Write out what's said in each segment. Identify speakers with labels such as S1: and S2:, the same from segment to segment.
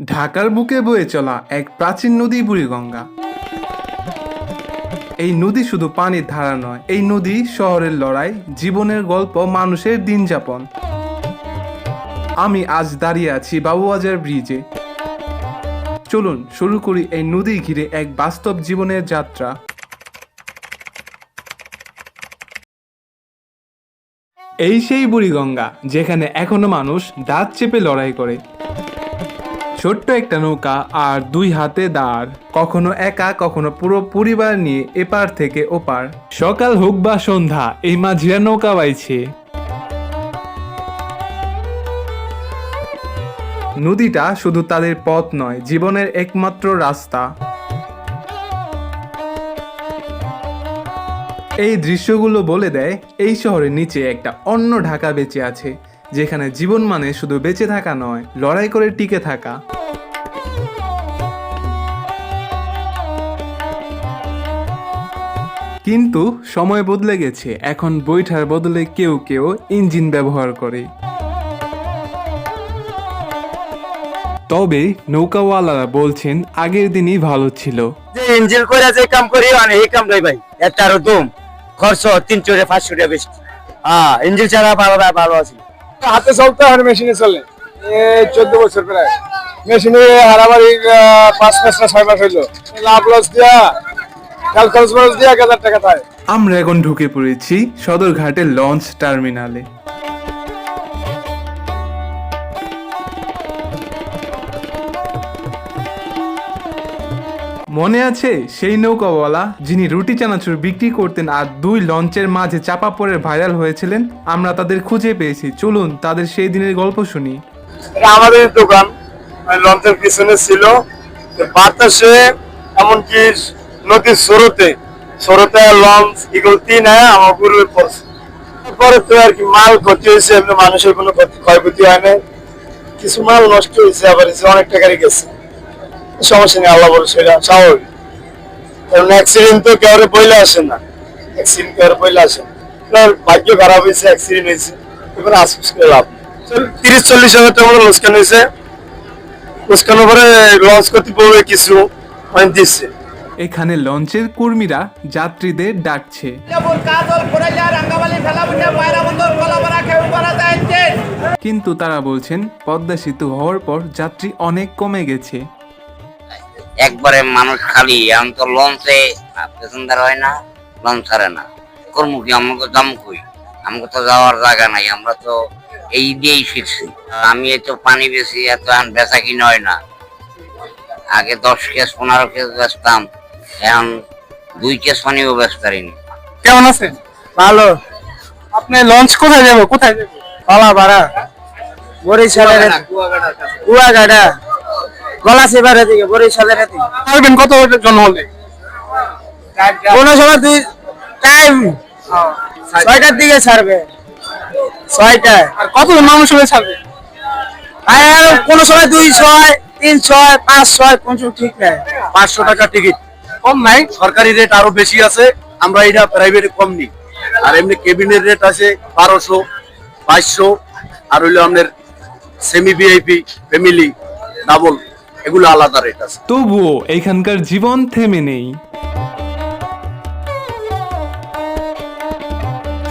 S1: ঢাকার বুকে বয়ে চলা এক প্রাচীন নদী বুড়িগঙ্গা। এই নদী শুধু পানির ধারা নয়, এই নদী শহরের লড়াই, জীবনের গল্প, মানুষের দিন যাপন। আমি আজ দাঁড়িয়ে আছি বাবুবাজার ব্রিজে। চলুন, শুরু করি এই নদী ঘিরে এক বাস্তব জীবনের যাত্রা। এই সেই বুড়িগঙ্গা, যেখানে এখনও মানুষ দাঁত চেপে লড়াই করে। ছোট্ট একটা নৌকা আর দুই হাতে দাঁড়। কখনো একা, কখনো পুরো পরিবার নিয়ে এপার থেকে ওপার। সকাল হোক বা সন্ধ্যা, এই মাঝিরা নৌকা বাইছে। নদীটা শুধু তাদের পথ নয়, জীবনের একমাত্র রাস্তা। এই দৃশ্যগুলো বলে দেয়, এই শহরের নিচে একটা অন্য ঢাকা বেঁচে আছে, যেখানে জীবন মানে শুধু বেঁচে থাকা নয়, লড়াই করে টিকে থাকা। কিন্তু সময় বদলে গেছে। এখন বৈঠার বদলে কেউ কেউ ইঞ্জিন ব্যবহার করে। তবে নৌকাওয়ালারা বলছেন আগের দিনই ভালো ছিল।
S2: যে ইঞ্জিন করে যে কাম করি মানে এই কাম নাই ভাই একটা আরও দম খরচ তিনশো টাকা পাঁচশো টাকা বেশি। হ্যাঁ ইঞ্জিন ছাড়া ভালো ভালো আছে।
S3: হাতে চলতে আর মেশিনে চলে। চোদ্দ বছর প্রায়। মেশিনে হারাবাড়ি আহ, পাঁচ মাস না ছয় মাস হইল। লাভ লস দিয়া কাল খরচ খরচ দিয়া এক হাজার টাকা পায়
S1: আমরা এখন ঢুকে পড়েছি সদরঘাটের লঞ্চ টার্মিনালে। মনে আছে সেই নৌকাওয়ালা যিনি রুটি চানাচুর বিক্রি করতেন আর দুই লঞ্চের মাঝে চাপা পড়ে ভাইরাল হয়েছিলেন? আমরা তাদের খুঁজে পেয়েছি। চলুন তাদের সেই দিনের গল্প শুনি।
S3: আমাদের দোকান। লঞ্চের পিছনে ছিল। বাতাসে এমনকি নদীর স্রোতে স্রোতে লঞ্চ, এগুলো তিন আমার পূর্বে পড়ছে। তারপরে তো আর কি মাল ক্ষতি হয়েছে, এমনি মানুষের কোনো ক্ষতি ক্ষয়ক্ষতি হয় না কিছু মাল নষ্ট হয়েছে, আবার অনেক টাকারই গেছে। সমস্যা নেই, আল্লাহ বলে সেটা স্বাভাবিক। কারণ অ্যাক্সিডেন্ট তো কেউ বইলে আসে না। অ্যাক্সিডেন্ট কেউ বইলে আসে না। ভাগ্য খারাপ হয়েছে অ্যাক্সিডেন্ট হয়েছে। এবার আশপাশ করে লাভ তিরিশ, চল্লিশ হাজার টাকা লোকসান হয়েছে? লোকসানের পরে লঞ্চ কর্তৃপক্ষ কিছু মানে দিচ্ছে।
S1: এখানে লঞ্চের কর্মীরা যাত্রীদের ডাকছে। কিন্তু তারা বলছেন পদ্মা সেতু হওয়ার পর যাত্রী অনেক কমে গেছে।
S4: একবারে মানুষ খালি এখন তো লঞ্চে প্যাসেঞ্জার হয় না লঞ্চ ছাড়ে না। কর্ম কি আমাকে দাম কই? আমাকে তো যাওয়ার জায়গা নাই আমরা তো এই দিয়েই শিখছি আমি তো পানি বেশি এত বেচা কিনা হয় না। আগে দশ কেস পনেরো কেস বেচতাম। এখন দুই কেস পানিও বেচতে পারিনি
S3: কেমন আছেন?
S2: ভালো।
S3: আপনি লঞ্চ কোথায় যাব? কোথায় যাব?
S2: কলা ভাড়া বরিশালের কুয়াঘাটা গলা সেবারের দিকে বরিশালের
S3: পারবেন কত জন হলে
S2: কোনো সময় দুই টাইম ছয়টার দিকে ছাড়বে। ছয়টায়
S3: আর কত মানুষ হলে ছাড়বে?
S2: আর কোনো সময় দুই ছয় তিন ছয় পাঁচ ছয় পঞ্চাশ ঠিক নেই।
S5: পাঁচশো টাকা টিকিট। কম নাই, সরকারি রেট আরও বেশি আছে, আমরা এটা প্রাইভেটে কম নিই। আর এমনি কেবিনের রেট আছে বারোশো, বাইশশো, আর হইল আপনার সেমি ভিআইপি ফ্যামিলি ডাবল এগুলো আলাদা রেট আছে।
S1: তবুও এখানকার জীবন থেমে নেই।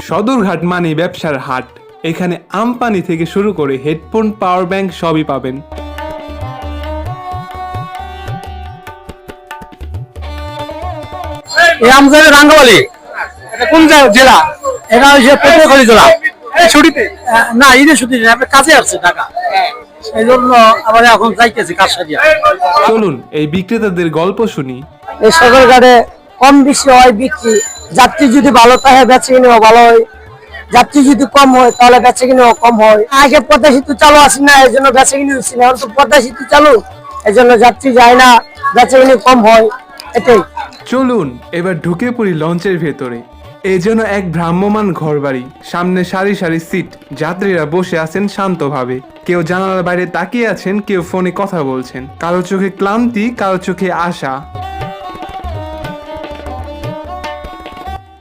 S1: সদরঘাট মানে ব্যবসার হাট। এখানে আমপানি থেকে শুরু করে হেডফোন পাওয়ার ব্যাংক সবই পাবেন।
S3: এই রাঙ্গাবালি এটা কোন জেলা?
S2: এটা হচ্ছে পটুয়াখালী জেলা।
S3: ছুটিতে?
S2: না ঈদের ছুটি নেই আপনার কাছে আসছে টাকা এই জন্য আবার এখন যাইতেছি কাজ সারিয়া
S1: চলুন এই বিক্রেতাদের গল্প শুনি।
S6: এই সদরঘাটে কম বেশি হয় বিক্রি। যাত্রী যদি ভালো থাকে বেচে কিনেও ভালো হয়। যাত্রী যদি কম হয় তাহলে বেচে কিনেও কম হয়। আগে পদ্মা সেতু চালু আসি না এই জন্য বেচে কিনে হচ্ছে না। এখন তো পদ্মা সেতু চালু। এই জন্য যাত্রী যায় না বেচে কিনে কম হয়। এটাই।
S1: চলুন, এবার ঢুকে পড়ি লঞ্চের ভেতরে। এই যেন এক ভ্রাম্যমান ঘরবাড়ি। সামনে সারি সারি সিট। যাত্রীরা বসে আছেন শান্তভাবে। কেউ জানালার বাইরে তাকিয়ে আছেন, কেউ ফোনে কথা বলছেন। কারও চোখে ক্লান্তি, কারও চোখে আশা।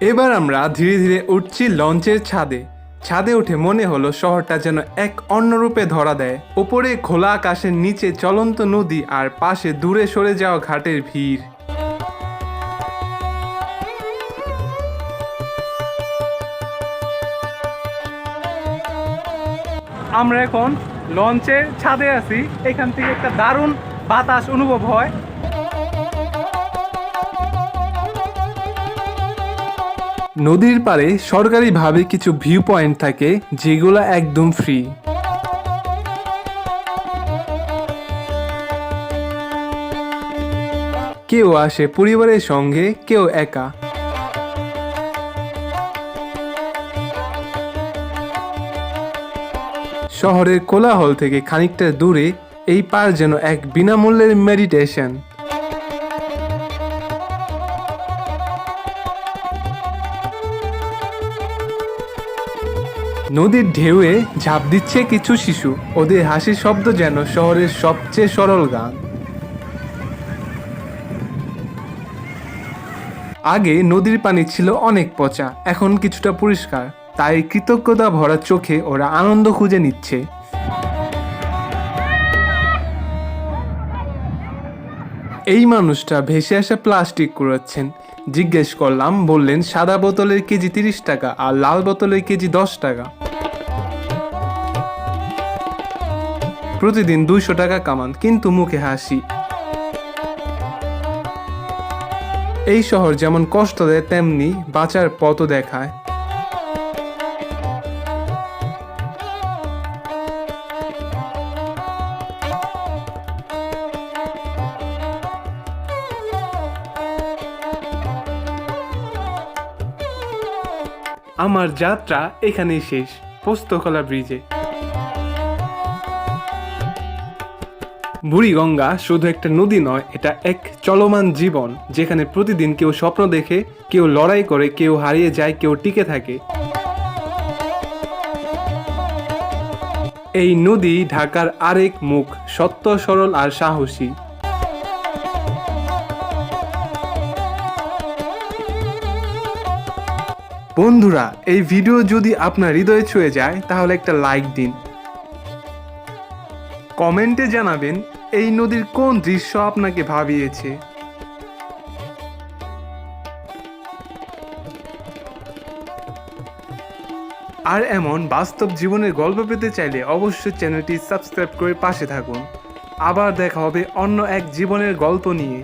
S1: এবার আমরা ধীরে ধীরে উঠছি লঞ্চের ছাদে। ছাদে উঠে মনে হলো শহরটা যেন এক অন্যরূপে ধরা দেয়। ওপরে খোলা আকাশের নিচে চলন্ত নদী আর পাশে দূরে সরে যাওয়া ঘাটের ভিড়। আমরা এখন লঞ্চে ছাদে আছি। এখান থেকে একটা দারুণ বাতাস অনুভব হয়। নদীর পাড়ে সরকারিভাবে কিছু ভিউ পয়েন্ট থাকে, যেগুলো একদম ফ্রি কেউ আসে পরিবারের সঙ্গে, কেউ একা। শহরের কোলাহল থেকে খানিকটা দূরে এই পার যেন এক বিনামূল্যের মেডিটেশন। নদীর ঢেউয়ে ঝাঁপ দিচ্ছে কিছু শিশু। ওদের হাসির শব্দ যেন শহরের সবচেয়ে সরল গান। আগে নদীর পানি ছিল অনেক পচা, এখন কিছুটা পরিষ্কার। তাই কৃতজ্ঞতা ভরা চোখে ওরা আনন্দ খুঁজে নিচ্ছে। এই মানুষটা ভেসে আসা প্লাস্টিক কুড়াচ্ছেন। জিজ্ঞেস করলাম, বললেন, সাদা বোতলের কেজি তিরিশ টাকা আর লাল বোতলের কেজি দশ টাকা। প্রতিদিন দুইশো টাকা কামান, কিন্তু মুখে হাসি। এই শহর যেমন কষ্ট দেয়, তেমনি বাঁচার পথও দেখায়। আমার যাত্রা এখানেই শেষ। পোস্তকলা ব্রিজে। বুড়িগঙ্গা শুধু একটা নদী নয়, এটা এক চলমান জীবন, যেখানে প্রতিদিন কেউ স্বপ্ন দেখে, কেউ লড়াই করে, কেউ হারিয়ে যায়, কেউ টিকে থাকে। এই নদী ঢাকার আরেক মুখ, সত্য, সরল আর সাহসী। বন্ধুরা, এই ভিডিও যদি আপনার হৃদয়ে ছুঁয়ে যায়, তাহলে একটা লাইক দিন। কমেন্টে জানাবেন, এই নদীর কোন দৃশ্য আপনাকে ভাবিয়েছে? আর এমন বাস্তব জীবনের গল্প পেতে চাইলে অবশ্যই চ্যানেলটি সাবস্ক্রাইব করে পাশে থাকুন। আবার দেখা হবে অন্য এক জীবনের গল্প নিয়ে।